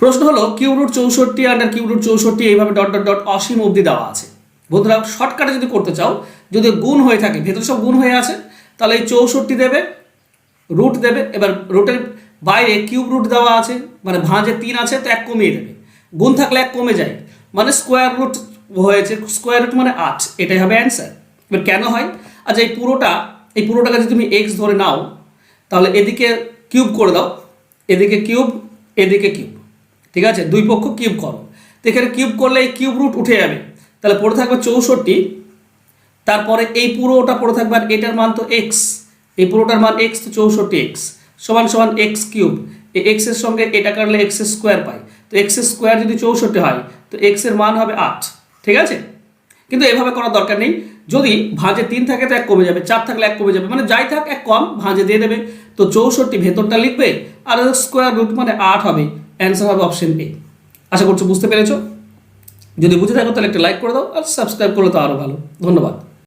প্রশ্ন হলো cube root চৌষট্টি আন্ডার কিউ রুট চৌষট্টি এইভাবে ডট ডট ডট অসীম অবধি দেওয়া আছে। বন্ধুরা শর্টকাটে যদি করতে চাও, যদি গুণ হয়ে থাকে, ভেতরে সব গুণ হয়ে আছে, তাহলে এই চৌষট্টি দেবে রুট দেবে, এবার রুটের বাইরে কিউব রুট দেওয়া আছে মানে ভাঁজে তিন আছে, তো এক কমিয়ে দেবে। গুণ থাকলে এক কমে যায় মানে স্কোয়ার রুট হয়েছে স্কোয়ার রুট মানে আট, এটাই হবে অ্যান্সার এবার কেন হয়? আচ্ছা এই পুরোটা, এই পুরোটাকে যদি তুমি এক্স ধরে নাও, তাহলে এদিকে কিউব করে দাও, এদিকে কিউব এদিকে কিউব ঠিক আছে? দুই পক্ষ কিউব করো। এখানে কিউব করলে এই কিউব রুট উঠে যাবে। তাহলে পড়ে থাকবে চৌষট্টি। তারপরে এই পুরোটা পড়ে থাকবে আর এটার মান তো এক্স এই পুরোটার মান এক্স তো চৌষট্টি এক্স সমান সমান এক্স কিউব এই এক্সের সঙ্গে এটা কাটলে এক্স স্কোয়ার পাই। তো এক্স স্কোয়ার যদি চৌষট্টি হয়, তো এক্সের মান হবে আট। ঠিক আছে? কিন্তু এভাবে করার দরকার নেই। যদি ভাঁজে তিন থাকে তো এক কমে যাবে, চার থাকলে এক কমে যাবে। মানে যাই থাক, এক কম, ভাঁজে দিয়ে দেবে। তো চৌষট্টি ভেতরটা লিখবে, আর স্কোয়ার রুট মানে আট হবে। অ্যান্সার হবে অপশন এ আশা করছ বুঝতে পেরেছ। যদি বুঝে থাকো তাহলে একটা লাইক করে দাও আর সাবস্ক্রাইব করলে তো আরও ভালো। ধন্যবাদ।